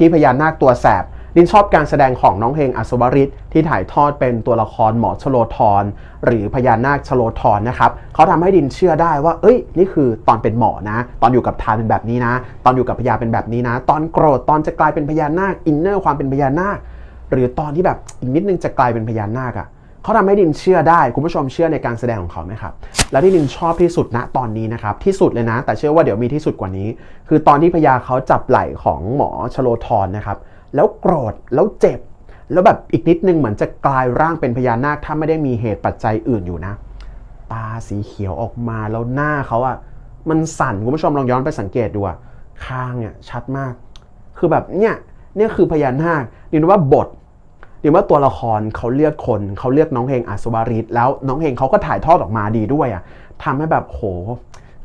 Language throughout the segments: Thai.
ที่พญานาคตัวแสบดินชอบการแสดงของน้องเฮงอัศวริศที่ถ่ายทอดเป็นตัวละครหมอชโลธรหรือพญานาคชโลธรนะครับเขาทำให้ดินเชื่อได้ว่า เอ้ย นี่คือตอนเป็นหมอนะ ตอนอยู่กับทานเป็นแบบนี้นะ ตอนอยู่กับพญาเป็นแบบนี้นะ ตอนโกรธตอนจะกลายเป็นพญานาคอินเนอร์ความเป็นพญานาค หรือตอนที่แบบอีกนิดนึงจะกลายเป็นพญานาคอะเขาทำให้ดินเชื่อได้ คุณผู้ชมเชื่อในการแสดงของเขาไหมครับ และที่ดินชอบที่สุดณตอนนี้นะครับที่สุดเลยนะ แต่เชื่อว่าเดี๋ยวมีที่สุดกว่านี้ คือตอนที่พญาเขาจับไหล่ของหมอชโลธรนะครับแล้วโกรธแล้วเจ็บ แล้วแบบอีกนิดนึงเหมือนจะกลายร่างเป็นพญานาคถ้าไม่ได้มีเหตุปัจจัยอื่นอยู่นะ ตาสีเขียวออกมาแล้วหน้าเขาอะมันสั่นคุณผู้ชมลองย้อนไปสังเกตดูอะคางเนี่ยชัดมาก คือแบบเนี่ยเนี่ยคือพญานาคดินว่าบท ดินว่าตัวละครเขาเลือกคนเขาเลือกน้องเฮงอัศวริศแล้วน้องเฮงเขาก็ถ่ายทอดออกมาดีด้วยอะทำให้แบบโห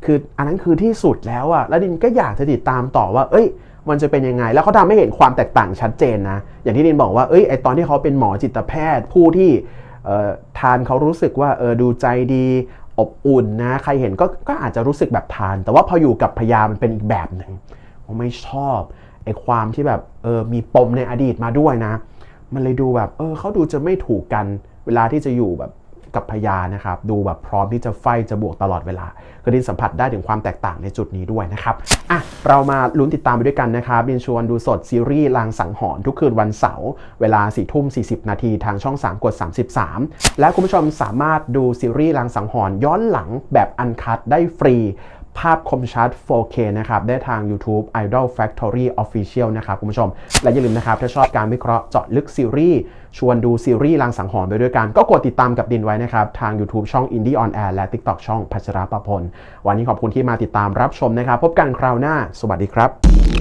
คืออันนั้นคือที่สุดแล้วอะแล้วดินก็อยากจะติดตามต่อว่า เอ้ย มันจะเป็นยังไง แล้วเขาทำให้เห็นความแตกต่างชัดเจนนะ อย่างที่ดินบอกว่าเอ้ยไอตอนที่เขาเป็นหมอจิตแพทย์ผู้ที่ทานเขารู้สึกว่าเออดูใจดีอบอุ่นนะใครเห็นก็ก็อาจจะรู้สึกแบบทาน แต่ว่าพออยู่กับพยามันเป็นอีกแบบหนึ่งผมไม่ชอบไอความที่แบบเออมีปมในอดีตมาด้วยนะ มันเลยดูแบบเออเขาดูจะไม่ถูกกันเวลาที่จะอยู่แบบกับพยานะครับ ดูแบบพร้อมที่จะไฟจะบวกตลอดเวลาก็ดินสัมผัสได้ถึงความแตกต่างในจุดนี้ด้วยนะครับอะเรามาลุ้นติดตามไปด้วยกันนะครับดินชวนดูสดซีรีส์ลางสังหรณ์ทุกคืนวันเสาร์เวลา4ี่ทุ่มสีนาทีทางช่อง 3 กด 33 และคุณผู้ชมสามารถดูซีรีส์ลางสังหรณ์ย้อนหลังแบบอันคัดได้ฟรี ภาพคมชัด 4K นะครับ ได้ทาง YouTube Idol Factory Official นะครับคุณผู้ชม และอย่าลืมนะครับ ถ้าชอบการวิเคราะห์เจาะลึกซีรีส์ชวนดูซีรีส์ลังสังหรณ์ไปด้วยกัน ก็กดติดตามกับดินไว้นะครับ ทาง YouTube ช่อง Indie On Air และ TikTok ช่องพัชรประพล วันนี้ขอบคุณที่มาติดตามรับชมนะครับ พบกันคราวหน้า สวัสดีครับ